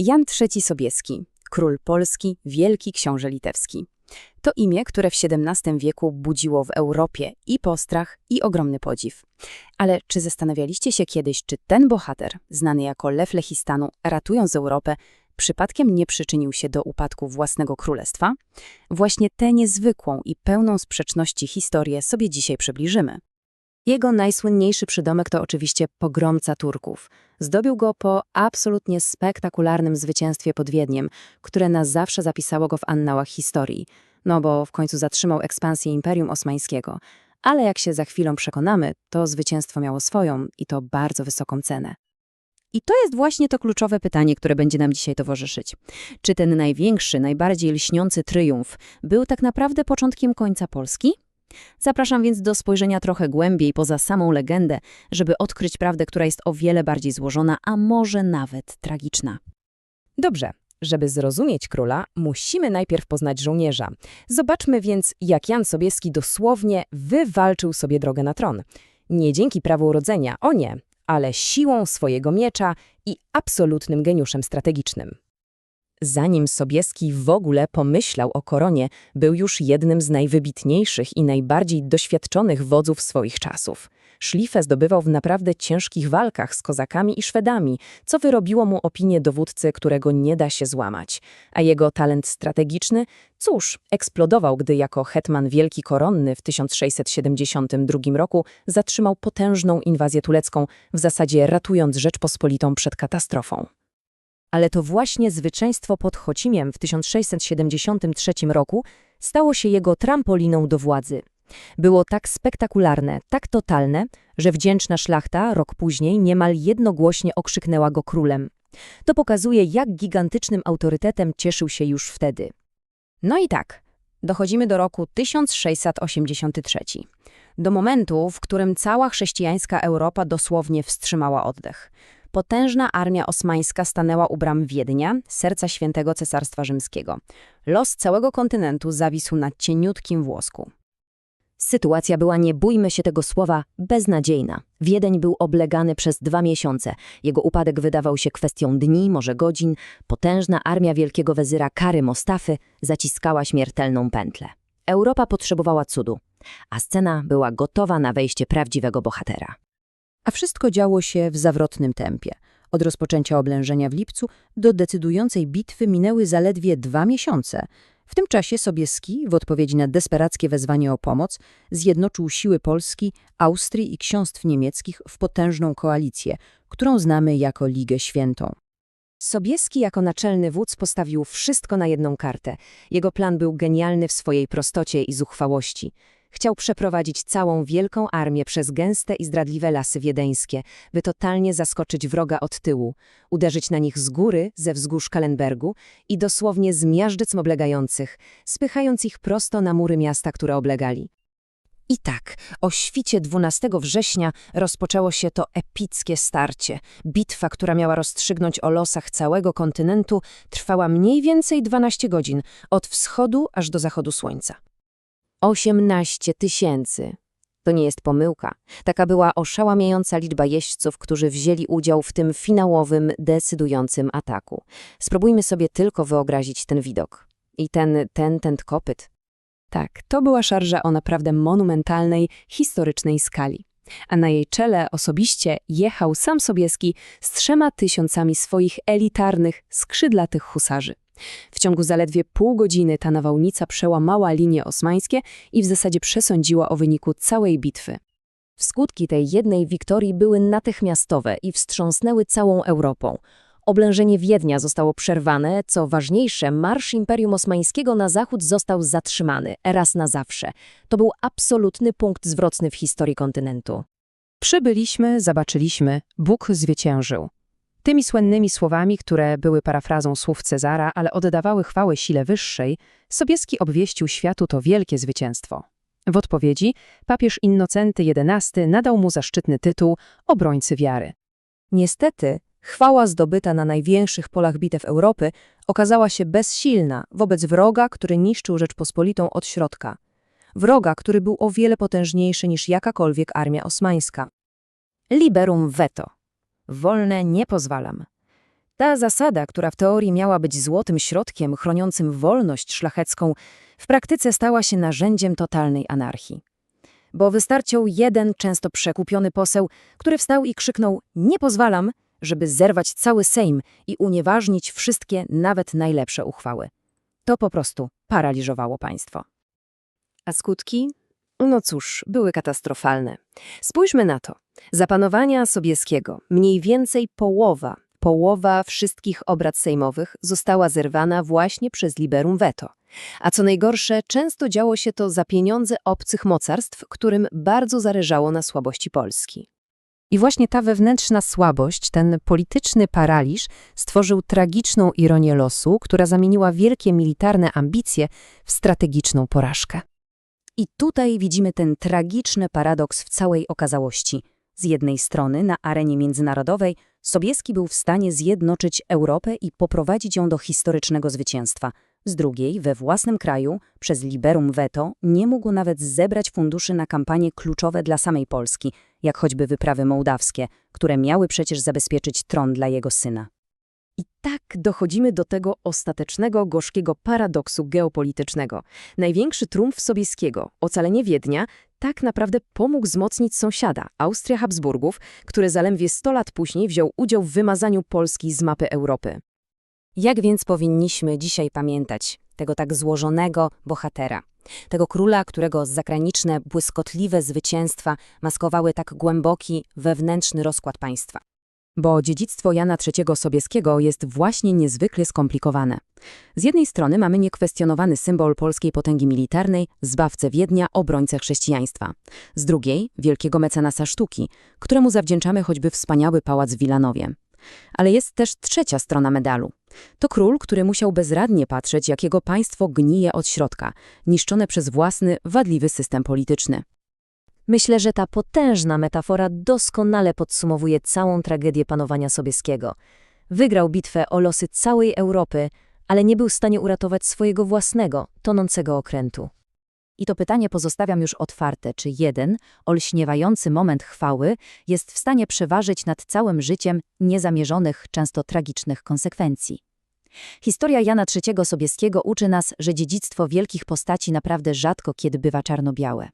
Jan III Sobieski, król polski, wielki książę litewski. To imię, które w XVII wieku budziło w Europie i postrach, i ogromny podziw. Ale czy zastanawialiście się kiedyś, czy ten bohater, znany jako Lew Lechistanu, ratując Europę, przypadkiem nie przyczynił się do upadku własnego królestwa? Właśnie tę niezwykłą i pełną sprzeczności historię sobie dzisiaj przybliżymy. Jego najsłynniejszy przydomek to oczywiście pogromca Turków. Zdobił go po absolutnie spektakularnym zwycięstwie pod Wiedniem, które na zawsze zapisało go w annałach historii. No bo w końcu zatrzymał ekspansję Imperium Osmańskiego. Ale jak się za chwilę przekonamy, to zwycięstwo miało swoją i to bardzo wysoką cenę. I to jest właśnie to kluczowe pytanie, które będzie nam dzisiaj towarzyszyć. Czy ten największy, najbardziej lśniący tryumf był tak naprawdę początkiem końca Polski? Zapraszam więc do spojrzenia trochę głębiej poza samą legendę, żeby odkryć prawdę, która jest o wiele bardziej złożona, a może nawet tragiczna. Dobrze, żeby zrozumieć króla, musimy najpierw poznać żołnierza. Zobaczmy więc, jak Jan Sobieski dosłownie wywalczył sobie drogę na tron. Nie dzięki prawu urodzenia, o nie, ale siłą swojego miecza i absolutnym geniuszem strategicznym. Zanim Sobieski w ogóle pomyślał o koronie, był już jednym z najwybitniejszych i najbardziej doświadczonych wodzów swoich czasów. Szlifę zdobywał w naprawdę ciężkich walkach z kozakami i Szwedami, co wyrobiło mu opinię dowódcy, którego nie da się złamać. A jego talent strategiczny, cóż, eksplodował, gdy jako hetman Wielki Koronny w 1672 roku zatrzymał potężną inwazję tulecką, w zasadzie ratując Rzeczpospolitą przed katastrofą. Ale to właśnie zwycięstwo pod Chocimiem w 1673 roku stało się jego trampoliną do władzy. Było tak spektakularne, tak totalne, że wdzięczna szlachta rok później niemal jednogłośnie okrzyknęła go królem. To pokazuje, jak gigantycznym autorytetem cieszył się już wtedy. No i tak, dochodzimy do roku 1683. Do momentu, w którym cała chrześcijańska Europa dosłownie wstrzymała oddech. Potężna armia osmańska stanęła u bram Wiednia, serca świętego Cesarstwa Rzymskiego. Los całego kontynentu zawisł na cieniutkim włosku. Sytuacja była, nie bójmy się tego słowa, beznadziejna. Wiedeń był oblegany przez dwa miesiące. Jego upadek wydawał się kwestią dni, może godzin. Potężna armia wielkiego wezyra Kary Mostafy zaciskała śmiertelną pętlę. Europa potrzebowała cudu, a scena była gotowa na wejście prawdziwego bohatera. A wszystko działo się w zawrotnym tempie. Od rozpoczęcia oblężenia w lipcu do decydującej bitwy minęły zaledwie dwa miesiące. W tym czasie Sobieski, w odpowiedzi na desperackie wezwanie o pomoc, zjednoczył siły Polski, Austrii i ksiąstw niemieckich w potężną koalicję, którą znamy jako Ligę Świętą. Sobieski jako naczelny wódz postawił wszystko na jedną kartę. Jego plan był genialny w swojej prostocie i zuchwałości. Chciał przeprowadzić całą wielką armię przez gęste i zdradliwe lasy wiedeńskie, by totalnie zaskoczyć wroga od tyłu, uderzyć na nich z góry, ze wzgórz Kalenbergu i dosłownie z miażdżyc oblegających, spychając ich prosto na mury miasta, które oblegali. I tak, o świcie 12 września rozpoczęło się to epickie starcie. Bitwa, która miała rozstrzygnąć o losach całego kontynentu, trwała mniej więcej 12 godzin, od wschodu aż do zachodu słońca. 18 tysięcy. To nie jest pomyłka. Taka była oszałamiająca liczba jeźdźców, którzy wzięli udział w tym finałowym, decydującym ataku. Spróbujmy sobie tylko wyobrazić ten widok. I ten, ten, ten kopyt. Tak, to była szarża o naprawdę monumentalnej, historycznej skali. A na jej czele osobiście jechał sam Sobieski z trzema tysiącami swoich elitarnych, skrzydlatych husarzy. W ciągu zaledwie pół godziny ta nawałnica przełamała linie osmańskie i w zasadzie przesądziła o wyniku całej bitwy. Skutki tej jednej wiktorii były natychmiastowe i wstrząsnęły całą Europą. Oblężenie Wiednia zostało przerwane, co ważniejsze, marsz Imperium Osmańskiego na zachód został zatrzymany, raz na zawsze. To był absolutny punkt zwrotny w historii kontynentu. Przybyliśmy, zobaczyliśmy, Bóg zwyciężył. Tymi słynnymi słowami, które były parafrazą słów Cezara, ale oddawały chwałę sile wyższej, Sobieski obwieścił światu to wielkie zwycięstwo. W odpowiedzi papież Innocenty XI nadał mu zaszczytny tytuł obrońcy wiary. Niestety, chwała zdobyta na największych polach bitew Europy okazała się bezsilna wobec wroga, który niszczył Rzeczpospolitą od środka. Wroga, który był o wiele potężniejszy niż jakakolwiek armia osmańska. Liberum veto. Wolne nie pozwalam. Ta zasada, która w teorii miała być złotym środkiem chroniącym wolność szlachecką, w praktyce stała się narzędziem totalnej anarchii. Bo wystarczył jeden często przekupiony poseł, który wstał i krzyknął nie pozwalam, żeby zerwać cały Sejm i unieważnić wszystkie, nawet najlepsze uchwały. To po prostu paraliżowało państwo. A skutki? No cóż, były katastrofalne. Spójrzmy na to. Za panowania Sobieskiego mniej więcej połowa, połowa wszystkich obrad sejmowych została zerwana właśnie przez liberum veto. A co najgorsze, często działo się to za pieniądze obcych mocarstw, którym bardzo zależało na słabości Polski. I właśnie ta wewnętrzna słabość, ten polityczny paraliż stworzył tragiczną ironię losu, która zamieniła wielkie militarne ambicje w strategiczną porażkę. I tutaj widzimy ten tragiczny paradoks w całej okazałości. Z jednej strony, na arenie międzynarodowej, Sobieski był w stanie zjednoczyć Europę i poprowadzić ją do historycznego zwycięstwa. Z drugiej, we własnym kraju, przez liberum veto, nie mógł nawet zebrać funduszy na kampanie kluczowe dla samej Polski, jak choćby wyprawy mołdawskie, które miały przecież zabezpieczyć tron dla jego syna. I tak dochodzimy do tego ostatecznego, gorzkiego paradoksu geopolitycznego. Największy trumf Sobieskiego, ocalenie Wiednia, tak naprawdę pomógł wzmocnić sąsiada, Austria Habsburgów, który zaledwie 100 lat później wziął udział w wymazaniu Polski z mapy Europy. Jak więc powinniśmy dzisiaj pamiętać tego tak złożonego bohatera? Tego króla, którego zagraniczne, błyskotliwe zwycięstwa maskowały tak głęboki, wewnętrzny rozkład państwa. Bo dziedzictwo Jana III Sobieskiego jest właśnie niezwykle skomplikowane. Z jednej strony mamy niekwestionowany symbol polskiej potęgi militarnej, zbawcę Wiednia, obrońcę chrześcijaństwa. Z drugiej wielkiego mecenasa sztuki, któremu zawdzięczamy choćby wspaniały pałac w Wilanowie. Ale jest też trzecia strona medalu. To król, który musiał bezradnie patrzeć, jak jego państwo gnije od środka, niszczone przez własny, wadliwy system polityczny. Myślę, że ta potężna metafora doskonale podsumowuje całą tragedię panowania Sobieskiego. Wygrał bitwę o losy całej Europy, ale nie był w stanie uratować swojego własnego, tonącego okrętu. I to pytanie pozostawiam już otwarte, czy jeden, olśniewający moment chwały jest w stanie przeważyć nad całym życiem niezamierzonych, często tragicznych konsekwencji. Historia Jana III Sobieskiego uczy nas, że dziedzictwo wielkich postaci naprawdę rzadko kiedy bywa czarno-białe.